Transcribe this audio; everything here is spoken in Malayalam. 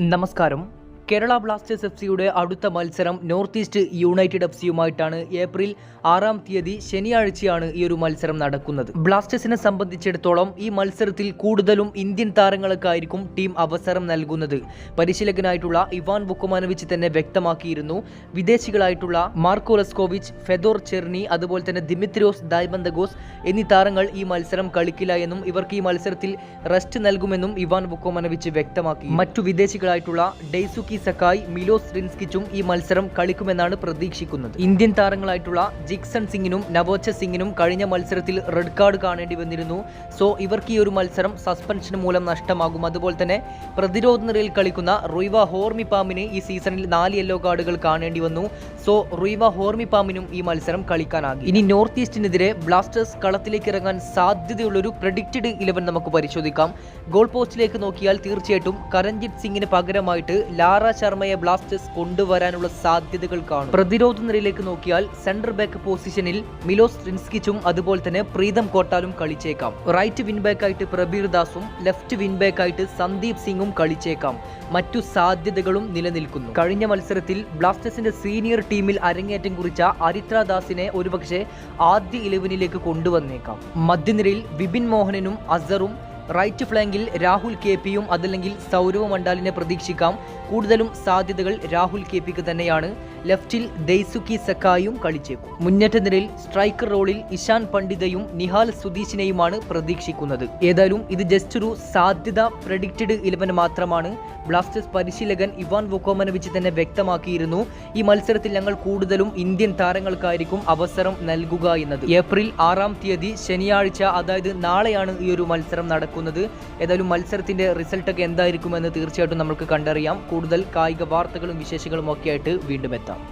നമസ്കാരം. കേരള ബ്ലാസ്റ്റേഴ്സ് എഫ് സിയുടെ അടുത്ത മത്സരം നോർത്ത് ഈസ്റ്റ് യുണൈറ്റഡ് എഫ് സിയുമായിട്ടാണ് ഏപ്രിൽ ആറാം തീയതി ശനിയാഴ്ചയാണ് ഈ ഒരു മത്സരം നടക്കുന്നത്. ബ്ലാസ്റ്റേഴ്സിനെ സംബന്ധിച്ചിടത്തോളം ഈ മത്സരത്തിൽ കൂടുതലും ഇന്ത്യൻ താരങ്ങൾക്കായിരിക്കും ടീം അവസരം നൽകുന്നത്. പരിശീലകനായിട്ടുള്ള ഇവാൻ ബുക്കുമാനോവിച്ച് തന്നെ വ്യക്തമാക്കിയിരുന്നു. വിദേശികളായിട്ടുള്ള മാർക്കോ റെസ്കോവിച്ച് ഫെദോർ ചെർണി അതുപോലെ തന്നെ ദിമിത്രിയോസ് ദൈബന്തഗോസ് എന്നീ താരങ്ങൾ ഈ മത്സരം കളിക്കില്ല എന്നും ഇവർക്ക് ഈ മത്സരത്തിൽ റെസ്റ്റ് നൽകുമെന്നും ഇവാൻ ബുക്കോമനവിച്ച് വ്യക്തമാക്കി. മറ്റു വിദേശികളായിട്ടുള്ള ഡെയ്സുക്കി സക്കായ് മിലോസ് റിൻസ്കിച്ചും ഈ മത്സരം കളിക്കുമെന്നാണ് പ്രതീക്ഷിക്കുന്നത്. ഇന്ത്യൻ താരങ്ങളായിട്ടുള്ള ജിക്സൺ സിംഗിനും നവോച്ച സിംഗിനും കഴിഞ്ഞ മത്സരത്തിൽ റെഡ് കാർഡ് കാണേണ്ടി വന്നിരുന്നു. സോ ഇവർക്ക് ഈ ഒരു മത്സരം സസ്പെൻഷൻ മൂലം നഷ്ടമാകും. അതുപോലെ തന്നെ പ്രതിരോധ നിരയിൽ കളിക്കുന്ന റുയ്വ ഹോർമിപാമിന് ഈ സീസണിൽ നാല് യെല്ലോ കാർഡുകൾ കാണേണ്ടി വന്നു. സോ റുയ്വ ഹോർമിപാമിനും ഈ മത്സരം കളിക്കാനാകും. ഇനി നോർത്ത് ഈസ്റ്റിനെതിരെ ബ്ലാസ്റ്റേഴ്സ് കളത്തിലേക്ക് ഇറങ്ങാൻ സാധ്യതയുള്ളൊരു പ്രഡിക്റ്റഡ് ഇലവൻ നമുക്ക് പരിശോധിക്കാം. ഗോൾ പോസ്റ്റിലേക്ക് നോക്കിയാൽ തീർച്ചയായിട്ടും കരൺജിത് സിംഗിന് പകരമായിട്ട് ലാറ ശർമ്മയെ ബ്ലാസ്റ്റേഴ്സ് കൊണ്ടുവരാനുള്ള സാധ്യതകൾ കാണും. പ്രതിരോധ നിരയിലേക്ക് നോക്കിയാൽ സെന്റർ ബാക്ക് പൊസിഷനിൽ മിലോസ് റിൻസ്കിച്ചും അതുപോലെ തന്നെ പ്രീതം കോട്ടാലും കളിച്ചേക്കാം. റൈറ്റ് വിൻ ബാക്കായിട്ട് പ്രബീർ ദാസും ലെഫ്റ്റ് വിൻ സന്ദീപ് സിംഗും കളിച്ചേക്കാം. മറ്റു സാധ്യതകളും നിലനിൽക്കുന്നു. കഴിഞ്ഞ മത്സരത്തിൽ ബ്ലാസ്റ്റേഴ്സിന്റെ സീനിയർ ടീമിൽ അരങ്ങേറ്റം കുറിച്ച അരിത്ര ദാസിനെ ഒരുപക്ഷെ ആദ്യ ഇലവനിലേക്ക് കൊണ്ടുവന്നേക്കാം. മധ്യനിരയിൽ വിപിൻ മോഹനനും അസറും റൈറ്റ് ഫ്ലാങ്കിൽ രാഹുൽ കെ പിയും അതല്ലെങ്കിൽ സൗരവ് മണ്ഡാലിനെ പ്രതീക്ഷിക്കാം. കൂടുതലും സാധ്യതകൾ രാഹുൽ കെ പിക്ക് തന്നെയാണ്. ലെഫ്റ്റിൽ ദെയ്സുക്കി സക്കായും കളിച്ചേക്കും. മുന്നേറ്റ നിരയിൽ സ്ട്രൈക്കർ റോളിൽ ഇഷാൻ പണ്ഡിതയും നിഹാൽ സുധീഷിനെയുമാണ് പ്രതീക്ഷിക്കുന്നത്. ഏതായാലും ഇത് ജസ്റ്റ് ഒരു സാധ്യത പ്രഡിക്റ്റഡ് ഇലവൻ മാത്രമാണ്. ബ്ലാസ്റ്റേഴ്സ് പരിശീലകൻ ഇവാൻ വൊക്കോമനവിച്ച് തന്നെ വ്യക്തമാക്കിയിരുന്നു. ഈ മത്സരത്തിൽ ഞങ്ങൾ കൂടുതലും ഇന്ത്യൻ താരങ്ങൾക്കായിരിക്കും അവസരം നൽകുക എന്നത്. ഏപ്രിൽ ആറാം തീയതി ശനിയാഴ്ച അതായത് നാളെയാണ് ഈ ഒരു മത്സരം നടക്കുന്നത്. ഏതായാലും മത്സരത്തിന്റെ റിസൾട്ടൊക്കെ എന്തായിരിക്കുമെന്ന് തീർച്ചയായിട്ടും നമുക്ക് കണ്ടറിയാം. കൂടുതൽ കായിക വാർത്തകളും വിശേഷങ്ങളും ഒക്കെ ആയിട്ട് വീണ്ടും എത്താം.